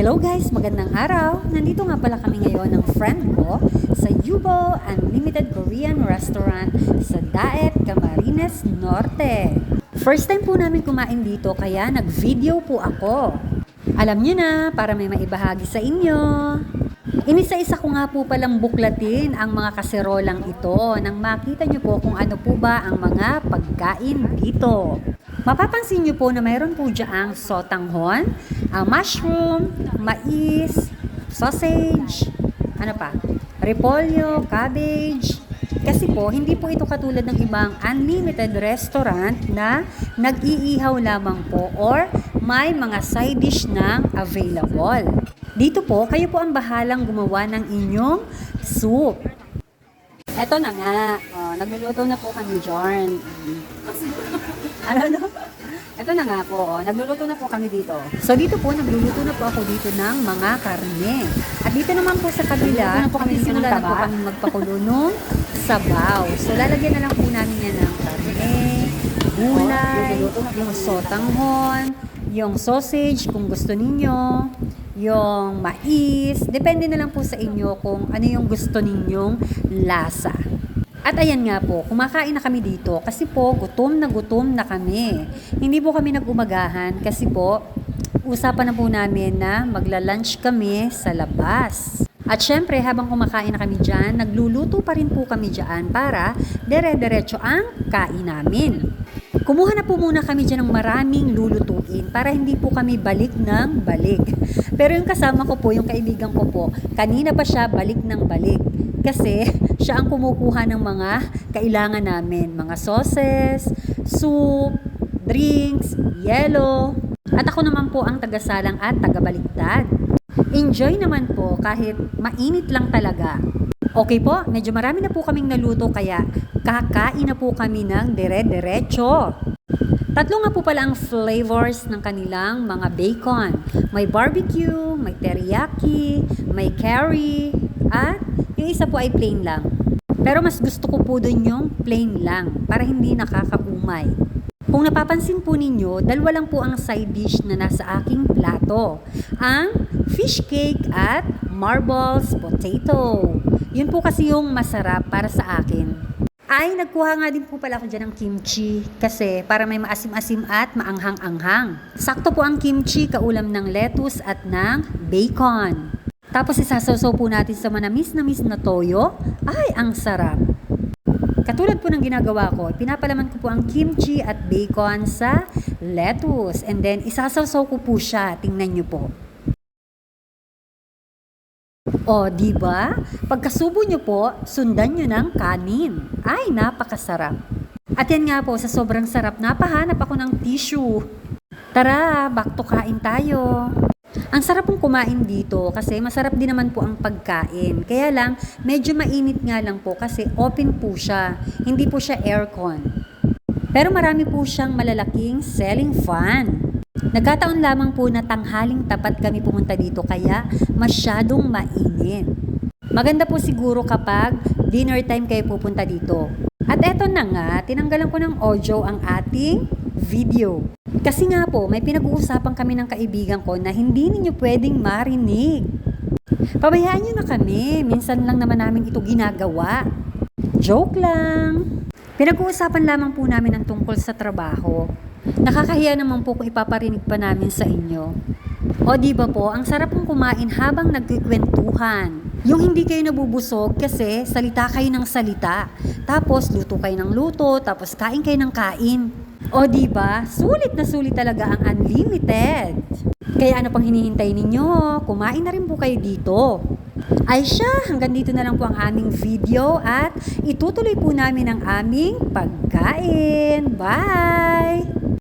Hello guys, magandang araw. Nandito nga pala kami ngayon ng friend ko sa Yubo Unlimited Korean Restaurant sa Daet, Camarines Norte. First time po namin kumain dito kaya nag-video po ako. Alam niyo na, para may maibahagi sa inyo. Inisa-isa ko nga po palang buklatin ang mga kaserolang ito nang makita niyo po kung ano po ba ang mga pagkain dito. Mapapansin niyo po na mayroon po diyang sotanghon, ang mushroom, mais, sausage, ano pa, repolyo, cabbage. Kasi po, hindi po ito katulad ng ibang unlimited restaurant na nag-iihaw lamang po or may mga side dish na available. Dito po, kayo po ang bahalang gumawa ng inyong soup. Eto na nga, oh, nagluluto na po kami, Jorn. ano no? Ito na nga po, nagluluto na po kami dito. So dito po, nagluluto na po ako dito ng mga karne. At dito naman po sa kabila, na po kami ng simula na po kami magpakulo nung sabaw. So lalagyan na lang po namin yan ng karne, gulay, yung sotanghon, yung sausage kung gusto ninyo, yung mais. Depende na lang po sa inyo kung ano yung gusto ninyong lasa. At ayan nga po, kumakain na kami dito kasi po gutom na gutom na kami. Hindi po kami nag-umagahan kasi po usapan na po namin na magla-lunch kami sa labas. At syempre, habang kumakain na kami dyan, nagluluto pa rin po kami dyan para dere-derecho ang kain namin. Kumuha na po muna kami dyan ng maraming lulutuin para hindi po kami balik ng balik. Pero yung kasama ko po, yung kaibigan ko po, kanina pa siya balik ng balik. Kasi siya ang kumukuha ng mga kailangan namin. Mga sauces, soup, drinks, yellow. At ako naman po ang tagasalang at tagabaliktad. Enjoy naman po kahit mainit lang talaga. Okay po, medyo marami na po kaming naluto kaya kakain na po kami ng dire-derecho. Tatlo nga po pala ang flavors ng kanilang mga bacon. May barbecue, may teriyaki, may curry, at yung isa po ay plain lang. Pero mas gusto ko po dun yung plain lang para hindi nakakaumay. Kung napapansin po ninyo, dalawa lang po ang side dish na nasa aking plato. Ang fish cake at marbles potato. Yun po kasi yung masarap para sa akin. Ay, nagkuha nga din po pala ako dyan ng kimchi kasi para may maasim-asim at maanghang-anghang. Sakto po ang kimchi, kaulam ng lettuce at ng bacon. Tapos isasawsaw po natin sa manamis-namis na toyo. Ay, ang sarap. Katulad po ng ginagawa ko, pinapalaman ko po ang kimchi at bacon sa lettuce. And then, isasawsaw ko po siya. Tingnan nyo po. O, di ba? Pagkasubo nyo po, sundan nyo ng kanin. Ay, napakasarap. At yan nga po, sa sobrang sarap, napahanap ako ng tissue. Tara, back to kain tayo. Ang sarap pong kumain dito kasi masarap din naman po ang pagkain. Kaya lang, medyo mainit nga lang po kasi open po siya. Hindi po siya aircon. Pero marami po siyang malalaking selling fan. Nagkataon lamang po na tanghaling tapat kami pumunta dito kaya masyadong mainit. Maganda po siguro kapag dinner time kayo pupunta dito. At eto na nga, tinanggalan ko ng audio ang ating video. Kasi nga po, may pinag-uusapan kami ng kaibigan ko na hindi ninyo pwedeng marinig. Pabayaan nyo na kami, minsan lang naman namin ito ginagawa. Joke lang. Pinag-uusapan lamang po namin ang tungkol sa trabaho. Nakakahiya naman po kung ipaparinig pa namin sa inyo. O di ba po, ang sarap pong kumain habang nagkikwentuhan. Yung hindi kayo nabubusog kasi salita kayo ng salita. Tapos luto kayo ng luto, tapos kain kayo ng kain. O di ba? Sulit na sulit talaga ang unlimited. Kaya ano pang hinihintay ninyo? Kumain na rin po kayo dito. Ay siya, hanggang dito na lang po ang aming video at itutuloy po namin ang aming pagkain. Bye!